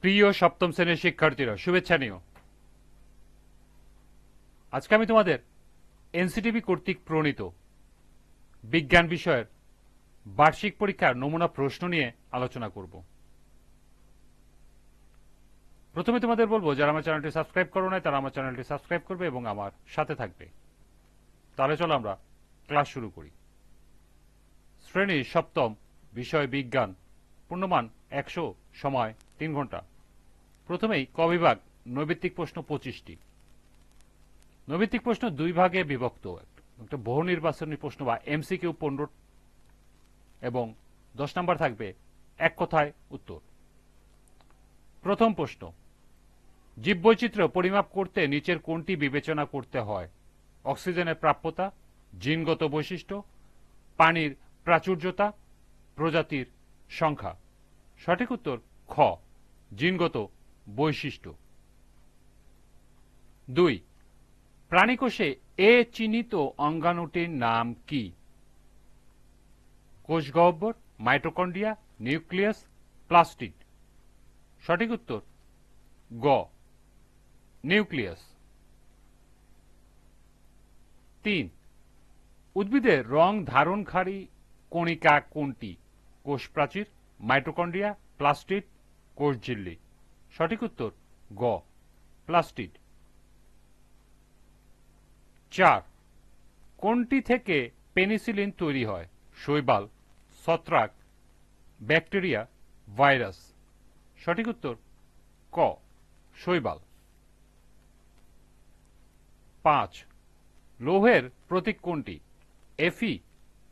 প্রিয় সপ্তম শ্রেণির শিক্ষার্থীরা, শুভেচ্ছা নিও। আজকে আমি তোমাদের এনসিটিভি কর্তৃক প্রণীত বিজ্ঞান বিষয়ের বার্ষিক পরীক্ষার নমুনা প্রশ্ন নিয়ে আলোচনা করব। প্রথমে তোমাদের বলব, যারা আমার চ্যানেলটি সাবস্ক্রাইব করো নাই, তারা আমার চ্যানেলটি সাবস্ক্রাইব করবে এবং আমার সাথে থাকবে। তাহলে চলো আমরা ক্লাস শুরু করি। শ্রেণি সপ্তম, বিষয় বিজ্ঞান, পূর্ণমান একশো সময় তিন ঘণ্টা। প্রথমেই ক বিভাগ, নৈবিত্তিক প্রশ্ন পঁচিশটি। নৈবিত্তিক প্রশ্ন দুই ভাগে বিভক্ত। একটা বহু নির্বাচনী প্রশ্ন বা এমসিকিউ পনেরো এবং দশ নম্বর থাকবে এক কথায় উত্তর। প্রথম প্রশ্ন, জীববৈচিত্র্য পরিমাপ করতে নিচের কোনটি বিবেচনা করতে হয়? অক্সিজেনের প্রাপ্যতা, জিনগত বৈশিষ্ট্য, পানির প্রাচুর্যতা, প্রজাতির সংখ্যা। সঠিক উত্তর, খ। জিনগত বৈশিষ্ট্য। দুই, প্রাণীকোষে এ চিহ্নিত অঙ্গাণুটির নাম কি? কোষগহ্বর মাইটোকন্ড্রিয়া, নিউক্লিয়াস, প্লাস্টিড। সঠিক উত্তর, গ, নিউক্লিয়াস। তিন উদ্ভিদের রং ধারণকারী কণিকা কোনটি? কোষ প্রাচীর, মাইটোকন্ড্রিয়া, প্লাস্টিড কোষঝিল্লি সঠিক উত্তর, গ, প্লাস্টিড। চার, কোনটি থেকে পেনিসিলিন তৈরি হয়? শৈবাল, ছত্রাক, ব্যাকটেরিয়া, ভাইরাস। সঠিক উত্তর, ক, শৈবাল। পাঁচ, লৌহের প্রতীক কোনটি? F E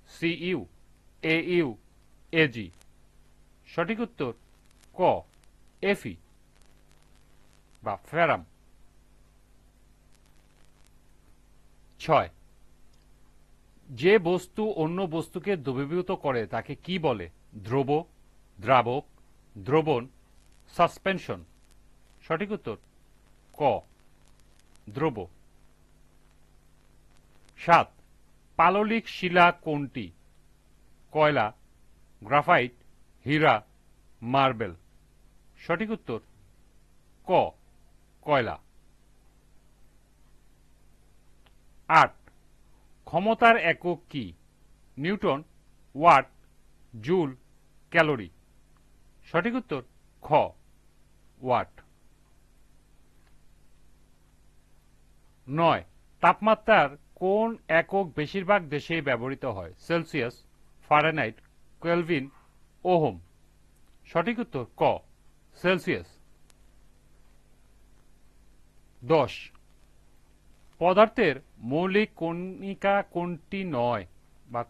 C U, A U, A G. সঠিক উত্তর, ক এফি বা ফেরাম ছয় যে বস্তু অন্য বস্তুকে দ্রবীভূত করে, তাকে কি বলে? দ্রব, দ্রাবক, দ্রবণ, সাসপেনশন। সঠিক উত্তর, ক, দ্রব। সাত, পাললিক শিলা কোনটি? কয়লা, গ্রাফাইট, হীরা, মার্বেল। সঠিক উত্তর, ক, কয়লা। আট, ক্ষমতার একক কি? Newton, watt, joule, calorie. সঠিক উত্তর, খ, ওয়াট। নয়, তাপমাত্রার কোন একক বেশিরভাগ দেশেই ব্যবহৃত হয়? Celsius Fahrenheit kelvin, ohm. সঠিক উত্তর, ক। সেলসিয়াস। দশ। পদার্থের মৌলিক কণিকা কোনটি নয় বা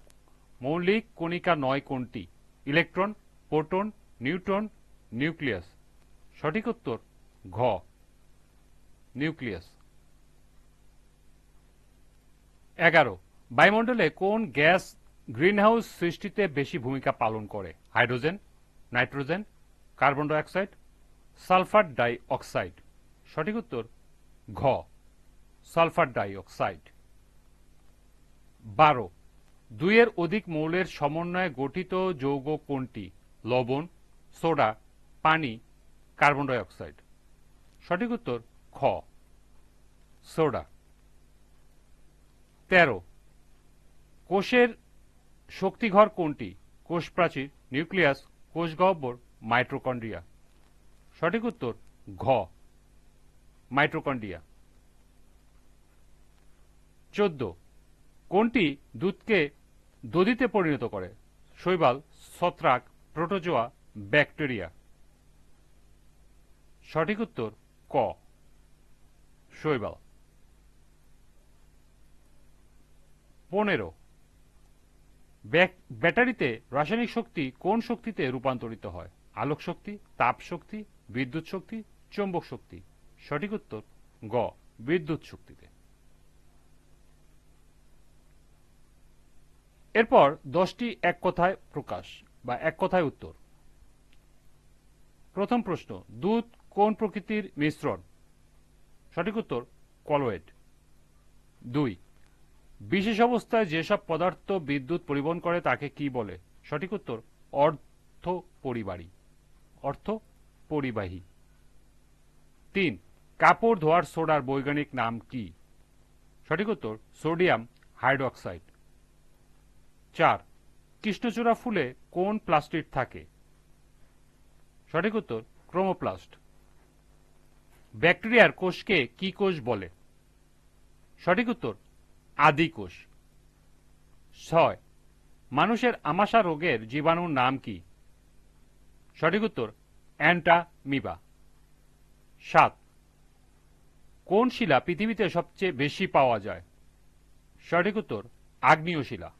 মৌলিক কণিকা নয় কোনটি? Electron, proton, neutron, nucleus. সঠিক উত্তর, ঘ। নিউক্লিয়াস। এগারো। বায়ুমণ্ডলে কোন গ্যাস গ্রিনহাউস সৃষ্টিতে বেশি ভূমিকা পালন করে? Hydrogen, nitrogen carbon dioxide, sulphur dioxide সঠিক উত্তর, ঘ, সালফার ডাই অক্সাইড বারো, দুইয়ের অধিক মৌলের সমন্বয়ে গঠিত যৌগ কোনটি? লবণ, সোডা, পানি, কার্বন ডাইঅক্সাইড। সঠিক উত্তর, খ, সোডা। তেরো, কোষের শক্তিঘর কোনটি? কোষ প্রাচীর নিউক্লিয়াস কোষগহ্বর মাইট্রোকন্ড্রিয়া সঠিক উত্তর, ঘ। মাইট্রোকন্ড্রিয়া চোদ্দ। কোনটি দুধকে দধিতে পরিণত করে? শৈবাল, ছত্রাক, প্রোটোজোয়া, ব্যাকটেরিয়া। সঠিক উত্তর, ক। শৈবাল। পনেরো। ব্যাটারিতে রাসায়নিক শক্তি কোন শক্তিতে রূপান্তরিত হয়? আলোক শক্তি, তাপ শক্তি, বিদ্যুৎ শক্তি, চৌম্বক শক্তি। সঠিক উত্তর, গ, বিদ্যুৎ শক্তিতে। এরপর দশটি এক কথায় প্রকাশ বা এক কথায় উত্তর। প্রথম প্রশ্ন, দুধ কোন প্রকৃতির মিশ্রণ? সঠিক উত্তর, কলোয়েড। দুই, বিশেষ অবস্থায় যেসব পদার্থ বিদ্যুৎ পরিবহন করে তাকে কি বলে? সঠিক উত্তর অর্ধ পরিবাহী অর্থ পরিবাহী। তিন, কাপড় ধোয়ার সোডার বৈজ্ঞানিক নাম কি? সঠিক উত্তর, সোডিয়াম হাইড্রোক্সাইড। চার, কৃষ্ণচূড়া ফুলে কোন প্লাস্টিড থাকে? সঠিক উত্তর, ক্রোমোপ্লাস্ট। ব্যাকটেরিয়ার কোষকে কি কোষ বলে? সঠিক উত্তর, আদি কোষ। ছয়, মানুষের আমাশা রোগের জীবাণুর নাম কি? সঠিক উত্তর, অ্যান্টামিবা। সাত, কোন শিলা পৃথিবীতে সবচেয়ে বেশি পাওয়া যায়? সঠিক উত্তর আগ্নেয় শিলা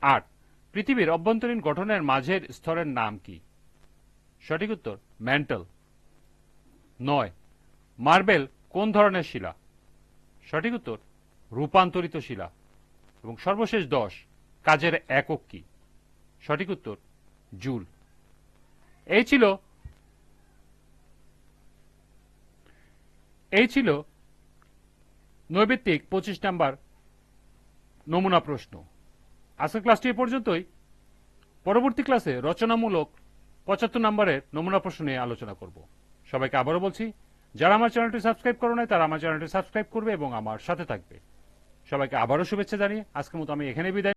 আট, পৃথিবীর অভ্যন্তরীণ গঠনের মাঝের স্তরের নাম কি? সঠিক উত্তর, ম্যান্টল। নয়, মার্বেল কোন ধরনের শিলা? সঠিক উত্তর, রূপান্তরিত শিলা। এবং সর্বশেষ দশ, কাজের একক কি? সঠিক উত্তর, জুল। এই ছিল এই ছিল নৈবেত্তিক পঁচিশ নাম্বার নমুনা প্রশ্ন। আজকের ক্লাসটি এ পর্যন্তই। পরবর্তী ক্লাসে রচনামূলক পঁচাত্তর নম্বরের নমুনা প্রশ্ন নিয়ে আলোচনা করব। সবাইকে আবারও বলছি, যারা আমার চ্যানেলটি সাবস্ক্রাইব করো নাই, তারা আমার চ্যানেলটি সাবস্ক্রাইব করবে এবং আমার সাথে থাকবে। সবাইকে আবারও শুভেচ্ছা জানিয়ে আজকের মতো আমি এখানে বিদায়